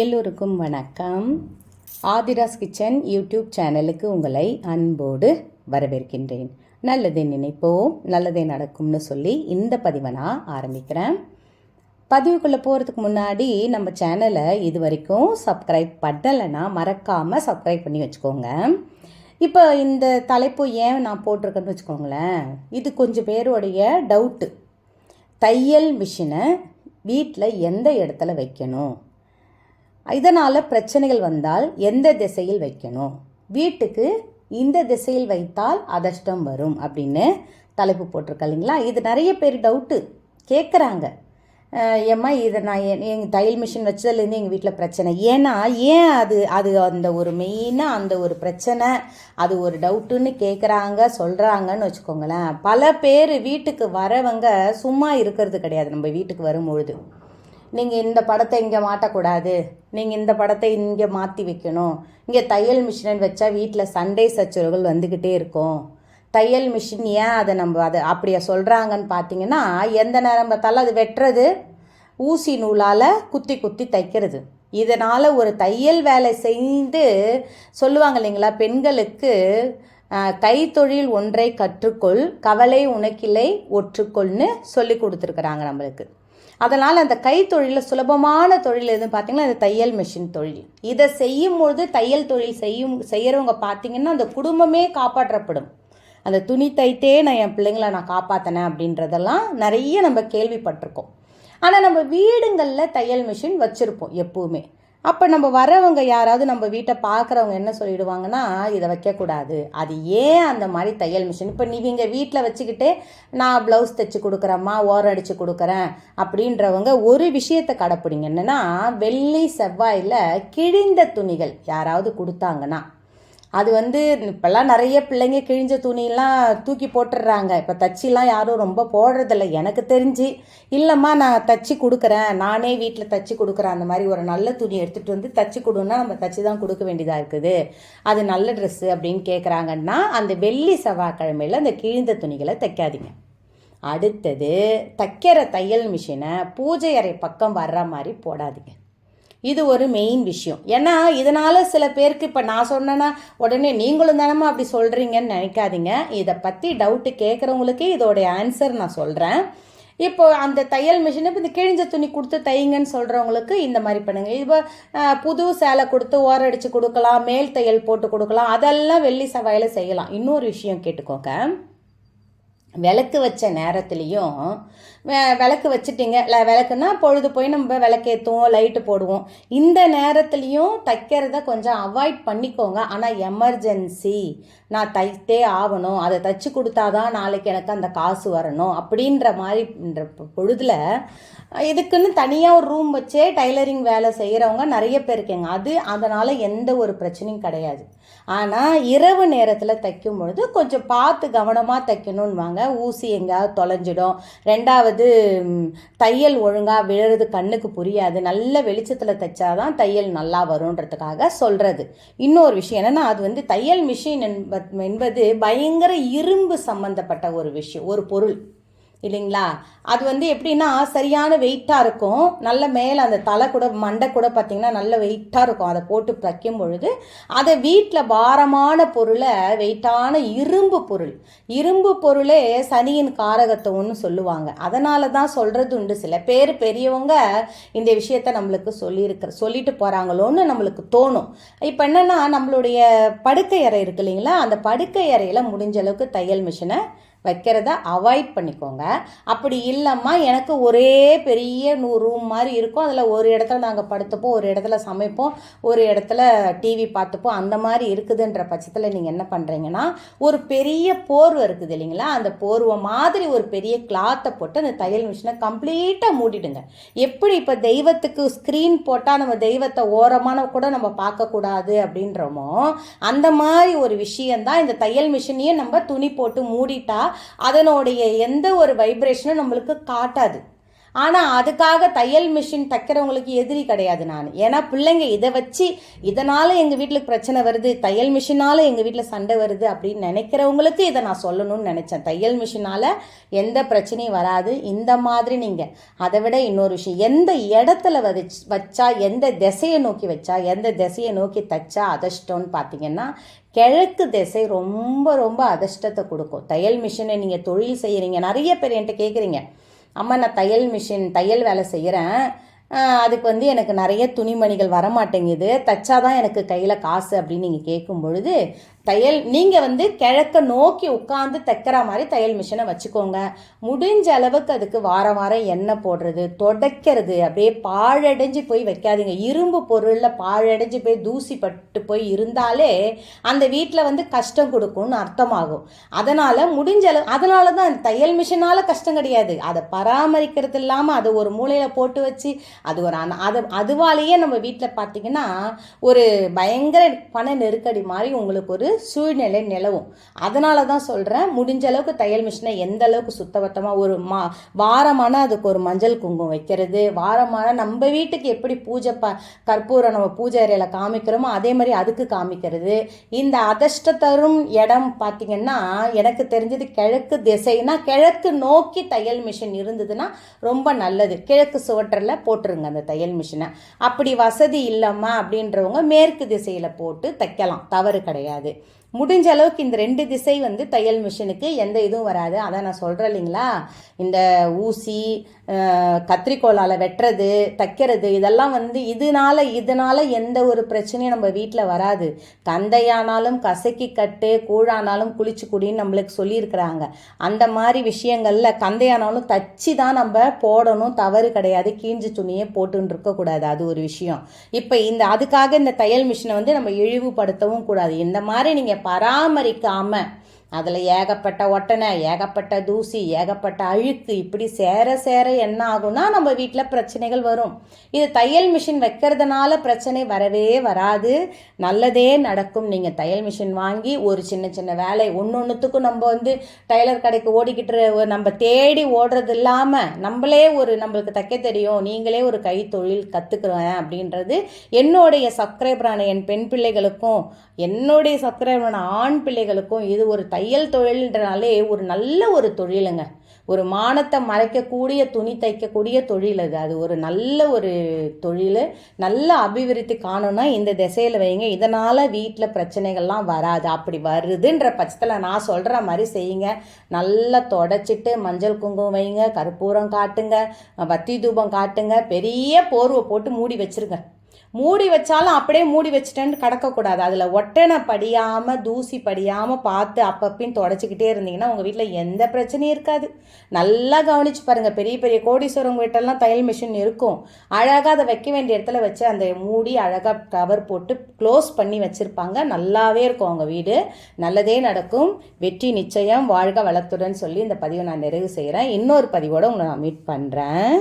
எல்லோருக்கும் வணக்கம். Aadhira's kitchen YouTube சேனலுக்கு உங்களை அன்போடு வரவேற்கின்றேன். நல்லதை நினைப்போம் நல்லதே நடக்கும்னு சொல்லி இந்த பதிவை நான் ஆரம்பிக்கிறேன். பதிவுக்குள்ளே போகிறதுக்கு முன்னாடி நம்ம சேனலை இது வரைக்கும் சப்ஸ்கிரைப் பண்ணலைன்னா மறக்காமல் சப்ஸ்கிரைப் பண்ணி வச்சுக்கோங்க. இப்போ இந்த தலைப்பு ஏன் நான் போட்டிருக்கேன்னு வச்சுக்கோங்களேன். இது கொஞ்சம் பேருடைய டவுட்டு தையல் மிஷினை வீட்டில் எந்த இடத்துல வைக்கணும்? இதனால் பிரச்சனைகள் வந்தால் எந்த திசையில் வைக்கணும்? வீட்டுக்கு இந்த திசையில் வைத்தால் அதிர்ஷ்டம் வரும் அப்படின்னு தலைப்பு போட்டிருக்க இல்லைங்களா? இது நிறைய பேர் டவுட்டு கேட்குறாங்க ஏம்மா இதை நான் என் எங்கள் தையல் மிஷின் வச்சதுலேருந்து எங்கள் வீட்டில் பிரச்சனை? ஏன்னா ஏன் அது அது அந்த ஒரு மெயினாக அந்த ஒரு பிரச்சனை அது ஒரு டவுட்டுன்னு கேட்குறாங்க சொல்கிறாங்கன்னு வச்சுக்கோங்களேன். பல பேர் வீட்டுக்கு வரவங்க சும்மா இருக்கிறது கிடையாது நம்ம வீட்டுக்கு வரும்பொழுது. நீங்கள் இந்த படத்தை இங்கே மாட்டக்கூடாது. நீங்கள் இந்த படத்தை இங்கே மாற்றி வைக்கணும். இங்கே தையல் மிஷின் வச்சா வீட்டில் சண்டை சச்சரவுகள் வந்துக்கிட்டே இருக்கும். தையல் மிஷின் ஏன் அதை நம்ம அதை அப்படியே சொல்கிறாங்கன்னு பார்த்தீங்கன்னா எந்த நேரம் பார்த்தாலும் அது வெட்டுறது ஊசி நூலால் குத்தி குத்தி தைக்கிறது. இதனால் ஒரு தையல் வேலை செய்து சொல்லுவாங்க இல்லைங்களா பெண்களுக்கு கைத்தொழில் ஒன்றை கற்றுக்கொள் கவலை உனக்கில்லை ஒற்றுக்கொள்னு சொல்லி கொடுத்துருக்குறாங்க நம்மளுக்கு. அதனால் அந்த கைத்தொழிலில் சுலபமான தொழில் எதுன்னு பார்த்தீங்கன்னா இந்த தையல் மிஷின் தொழில். இதை செய்யும் பொழுது தையல் தொழில் செய்யும் செய்கிறவங்க பார்த்தீங்கன்னா அந்த குடும்பமே காப்பாற்றப்படும். அந்த துணி தைத்தே நான் என் பிள்ளைங்கள நான் காப்பாற்றினேன் அப்படின்றதெல்லாம் நிறைய நம்ம கேள்விப்பட்டிருக்கோம். ஆனால் நம்ம வீடுங்களில் தையல் மிஷின் வச்சுருப்போம் எப்போவுமே. அப்போ நம்ம வரவங்க யாராவது நம்ம வீட்டை பார்க்குறவங்க என்ன சொல்லிடுவாங்கன்னா இதை வைக்கக்கூடாது. அது ஏன் அந்த மாதிரி தையல் மிஷின் இப்போ நீங்க வீட்டில் வச்சுக்கிட்டே நான் ப்ளவுஸ் தைச்சி கொடுக்குறேம்மா ஓரம் அடித்து கொடுக்குறேன் அப்படின்றவங்க ஒரு விஷயத்தை கடைப்பிடிங்க. என்னென்னா வெள்ளி செவ்வாயில் கிழிந்த துணிகள் யாராவது கொடுத்தாங்கன்னா அது வந்து இப்போல்லாம் நிறைய பிள்ளைங்க கிழிஞ்ச துணியெல்லாம் தூக்கி போட்டுடுறாங்க. இப்போ தச்சிலாம் யாரும் ரொம்ப போடுறதில்ல. எனக்கு தெரிஞ்சு இல்லைம்மா நான் தச்சு கொடுக்குறேன். நானே வீட்டில் தச்சு கொடுக்குறேன். அந்த மாதிரி ஒரு நல்ல துணி எடுத்துகிட்டு வந்து தச்சு கொடுன்னா நம்ம தச்சு தான் கொடுக்க வேண்டியதாக இருக்குது. அது நல்ல ட்ரெஸ்ஸு அப்படின்னு கேட்குறாங்கன்னா அந்த வெள்ளி செவ்வாய்க்கிழமையில் அந்த கிழிந்த துணிகளை தைக்காதீங்க. அடுத்தது தைக்கிற தையல் மிஷினை பூஜை அறை பக்கம் வர்ற மாதிரி போடாதீங்க. இது ஒரு மெயின் விஷயம். ஏன்னா இதனால் சில பேருக்கு இப்போ நான் சொன்னேன்னா உடனே நீங்களும் தானம்மா அப்படி சொல்கிறீங்கன்னு நினைக்காதீங்க. இதை பற்றி டவுட்டு கேட்குறவங்களுக்கு இதோடைய ஆன்சர் நான் சொல்கிறேன் இப்போ அந்த தையல் மிஷின் இப்போ இந்த கிழிஞ்ச துணி கொடுத்து தையுங்கன்னு சொல்கிறவங்களுக்கு இந்த மாதிரி பண்ணுங்கள் இப்போ புது சேலை கொடுத்து ஓரடிச்சு கொடுக்கலாம் மேல் தையல் போட்டு கொடுக்கலாம் அதெல்லாம் வெள்ளி செவ்வாயில் செய்யலாம். இன்னொரு விஷயம் கேட்டுக்கோங்க. விளக்கு வச்ச நேரத்துலேயும் விளக்கு வச்சுட்டிங்க. இல்லை விளக்குன்னா பொழுது போய் நம்ம விளக்கேற்றுவோம் லைட்டு போடுவோம். இந்த நேரத்துலையும் தைக்கிறத கொஞ்சம் அவாய்ட் பண்ணிக்கோங்க. ஆனால் எமர்ஜென்சி நான் தைத்தே ஆகணும். அதை தைச்சு கொடுத்தாதான் நாளைக்கு எனக்கு அந்த காசு வரணும். அப்படின்ற மாதிரி பொழுதில் இதுக்குன்னு தனியாக ஒரு ரூம் வச்சே டைலரிங் வேலை செய்கிறவங்க நிறைய பேர் இருக்காங்க. அது அதனால் எந்த ஒரு பிரச்சனையும் கிடையாது. ஆனால் இரவு நேரத்தில் தைக்கும் பொழுது கொஞ்சம் பார்த்து கவனமாக தைக்கணும்னுவாங்க. ஊசி எங்கேயாவது தொலைஞ்சிடும். ரெண்டாவது தையல் ஒழுங்காக விழுறது கண்ணுக்கு புரியாது. நல்ல வெளிச்சத்தில் தைச்சாதான் தையல் நல்லா வரும்ன்றதுக்காக சொல்கிறது இன்னொரு விஷயம் என்னென்னா அது வந்து தையல் மிஷின் என்ப என்பது பயங்கர இரும்பு சம்மந்தப்பட்ட ஒரு விஷயம் ஒரு பொருள். இல்லைங்களா? அது வந்து எப்படின்னா சரியான வெயிட்டாக இருக்கும். நல்ல மேலே அந்த தலை கூட மண்டை கூட பார்த்திங்கன்னா நல்ல வெயிட்டாக இருக்கும். அதை போட்டு தைக்கும் பொழுது அதை வீட்டில் பாரமான பொருளை வெயிட்டான இரும்பு பொருள். இரும்பு பொருளே சனியின் காரகத்துவம்னு சொல்லுவாங்க. அதனால தான் சொல்கிறது உண்டு. சில பேர் பெரியவங்க இந்த விஷயத்த நம்மளுக்கு சொல்லியிருக்கிற சொல்லிட்டு போகிறாங்களோன்னு நம்மளுக்கு தோணும். இப்போ என்னென்னா நம்மளுடைய படுக்கை அறை இருக்கு இல்லைங்களா? அந்த படுக்கை அறையில் முடிஞ்ச அளவுக்கு தையல் மிஷினை வைக்கிறத அவாய்ட் பண்ணிக்கோங்க. அப்படி இல்லைம்மா எனக்கு ஒரே பெரிய நூறு ரூம் மாதிரி இருக்கும். அதில் ஒரு இடத்துல நாங்கள் படுத்துப்போம் ஒரு இடத்துல சமைப்போம் ஒரு இடத்துல டிவி பார்த்துப்போம். அந்த மாதிரி இருக்குதுன்ற பட்சத்தில் நீங்கள் என்ன பண்ணுறீங்கன்னா ஒரு பெரிய போர்வை இருக்குது இல்லைங்களா? அந்த போர்வை மாதிரி ஒரு பெரிய கிளாத்தை போட்டு அந்த தையல் மிஷினை கம்ப்ளீட்டாக மூடிடுங்க. எப்படி இப்போ தெய்வத்துக்கு ஸ்க்ரீன் போட்டால் நம்ம தெய்வத்தை ஓரமான கூட நம்ம பார்க்கக்கூடாது அப்படின்றோமோ அந்த மாதிரி ஒரு விஷயந்தான் இந்த தையல் மிஷினையே நம்ம துணி போட்டு மூடிட்டா அதனுடைய எந்த ஒரு வைப்ரேஷனும் நம்மளுக்கு காட்டாது. ஆனால் அதுக்காக தையல் மிஷின் தைக்கிறவங்களுக்கு எதிரி கிடையாது நான். ஏன்னா பிள்ளைங்க இதை வச்சு இதனால் எங்கள் வீட்டில் பிரச்சனை வருது தையல் மிஷினால் எங்கள் வீட்டில் சண்டை வருது அப்படின்னு நினைக்கிறவங்களுக்கு இதை நான் சொல்லணும்னு நினச்சேன். தையல் மிஷினால் எந்த பிரச்சனையும் வராது. இந்த மாதிரி நீங்கள் அதை விட இன்னொரு விஷயம் எந்த இடத்துல வச்சு வச்சா எந்த திசையை நோக்கி வச்சா எந்த திசையை நோக்கி தைச்சா அதிர்ஷ்டம்னு பார்த்தீங்கன்னா கிழக்கு திசை ரொம்ப ரொம்ப அதிர்ஷ்டத்தை கொடுக்கும். தையல் மிஷினை நீங்கள் தொழில் செய்கிறீங்க நிறைய பேர் என்கிட்ட கேட்குறீங்க அம்மா நான் தையல் மிஷின் தையல் வேலை செய்கிறேன் அதுக்கு வந்து எனக்கு நிறைய துணிமணிகள் வரமாட்டேங்குது. தச்சாதான் எனக்கு கையில் காசு அப்படின்னு நீங்கள் கேட்கும் பொழுது தையல் நீங்கள் வந்து கிழக்க நோக்கி உட்காந்து தைக்கிற மாதிரி தையல் மிஷினை வச்சுக்கோங்க. முடிஞ்ச அளவுக்கு அதுக்கு வாரம் வாரம் எண்ணெய் போடுறது தொடக்கிறது அப்படியே பாழடைஞ்சு போய் வைக்காதீங்க. இரும்பு பொருளில் பாழடைஞ்சு போய் தூசி பட்டு போய் இருந்தாலே அந்த வீட்டில் வந்து கஷ்டம் கொடுக்கும்னு அர்த்தமாகும். அதனால் முடிஞ்ச அளவு அதனால தான் தையல் மிஷினால் கஷ்டம் கிடையாது. அதை பராமரிக்கிறது இல்லாமல் அதை ஒரு மூலையில் போட்டு வச்சு அது ஒரு அன- அது அதுவாலேயே நம்ம வீட்டில் பார்த்தீங்கன்னா ஒரு பயங்கர பண நெருக்கடி மாதிரி உங்களுக்கு ஒரு சூழ்நிலை நிலவும். அதனால தான் சொல்கிறேன் முடிஞ்ச அளவுக்கு தையல் மிஷினை எந்த அளவுக்கு சுத்தபத்தமாக ஒரு மா வாரமான அதுக்கு ஒரு மஞ்சள் குங்குமம் வைக்கிறது வாரமான நம்ம வீட்டுக்கு எப்படி பூஜை ப கற்பூரம் நம்ம பூஜை அறையில் காமிக்கிறோமோ அதே மாதிரி அதுக்கு காமிக்கிறது. இந்த அதிர்ஷ்ட தரும் இடம் பார்த்தீங்கன்னா எனக்கு தெரிஞ்சது கிழக்கு திசைனா கிழக்கு நோக்கி தையல் மிஷின் இருந்ததுன்னா ரொம்ப நல்லது. கிழக்கு சுவற்றில் போட்டுருங்க அந்த தையல் மிஷினை அப்படி வசதி இல்லைம்மா அப்படின்றவங்க மேற்கு திசையில் போட்டு தைக்கலாம். தவறு கிடையாது. முடிஞ்ச அளவுக்கு இந்த ரெண்டு திசை வந்து தையல் மிஷினுக்கு எந்த இதுவும் வராது. அதான் நான் சொல்கிறேன் இல்லைங்களா? இந்த ஊசி கத்திரிக்கோளால் வெட்டுறது தைக்கிறது இதெல்லாம் வந்து இதனால இதனால எந்த ஒரு பிரச்சனையும் நம்ம வீட்டில் வராது. கந்தையானாலும் கசக்கி கட்டு கூழானாலும் குளிச்சு குடின்னு நம்மளுக்கு சொல்லியிருக்கிறாங்க. அந்த மாதிரி விஷயங்களில் கந்தையானாலும் தச்சு தான் நம்ம போடணும். தவறு கிடையாது. கீஞ்சு துணியே போட்டுன்னு இருக்கக்கூடாது அது ஒரு விஷயம். இப்போ இந்த அதுக்காக இந்த தையல் மிஷினை வந்து நம்ம இழிவுபடுத்தவும் கூடாது. இந்த மாதிரி நீங்கள் பராமரிக்காமல் அதில் ஏகப்பட்ட ஒட்டனை ஏகப்பட்ட தூசி ஏகப்பட்ட அழுக்கு இப்படி சேர சேர என்ன ஆகும்னா நம்ம வீட்டில் பிரச்சனைகள் வரும். இது தையல் மிஷின் வைக்கிறதுனால பிரச்சனை வரவே வராது. நல்லதே நடக்கும். நீங்கள் தையல் மிஷின் வாங்கி ஒரு சின்ன சின்ன வேலை ஒன்று ஒன்றுத்துக்கும் நம்ம வந்து டைலர் கடைக்கு ஓடிக்கிட்டு நம்ம தேடி ஓடுறது இல்லாமல் நம்மளே ஒரு நம்மளுக்கு தைக்க தெரியும் நீங்களே ஒரு கைத்தொழில் கற்றுக்குறேன் அப்படின்றது என்னுடைய சப்ஸ்கிரைபரான என் பெண் பிள்ளைகளுக்கும் என்னுடைய சப்ஸ்கிரைபரான ஆண் பிள்ளைகளுக்கும் இது ஒரு தை தையல் தொழில்ன்றனாலே ஒரு நல்ல ஒரு தொழிலுங்க. ஒரு மானத்தை மறைக்கக்கூடிய துணி தைக்கக்கூடிய தொழில் அது. அது ஒரு நல்ல ஒரு தொழில். நல்ல அபிவிருத்தி காணும்னா இந்த திசையில் வைங்க. இதனால் வீட்டில் பிரச்சனைகள்லாம் வராது. அப்படி வருதுன்ற பட்சத்தில் நான் சொல்கிற மாதிரி செய்யுங்க. நல்லா தொடச்சிட்டு மஞ்சள் குங்குமம் வைங்க. கற்பூரம் காட்டுங்க. வத்தி தூபம் காட்டுங்க. பெரிய போர்வை போட்டு மூடி வச்சுருங்க. மூடி வச்சாலும் அப்படியே மூடி வச்சுட்டேன்னு கிடக்கக்கூடாது. அதில் ஒட்டனை படியாமல் தூசி படியாமல் பார்த்து அப்பப்பின்னு தொடச்சிக்கிட்டே இருந்தீங்கன்னா உங்கள் வீட்டில் எந்த பிரச்சனையும் இருக்காது. நல்லா கவனிச்சு பாருங்கள் பெரிய பெரிய கோடீஸ்வரங்க வீட்டெல்லாம் தையல் மிஷின் இருக்கும். அழகாக அதை வைக்க வேண்டிய இடத்துல வச்சு அந்த மூடி அழகாக கவர் போட்டு க்ளோஸ் பண்ணி வச்சுருப்பாங்க. நல்லாவே இருக்கும் அவங்க வீடு. நல்லதே நடக்கும். வெற்றி நிச்சயம். வாழ்க வளத்துடன் சொல்லி இந்த பதிவை நான் நிறைவு செய்கிறேன் இன்னொரு பதிவோடு உங்களை நான் மீட் பண்ணுறேன்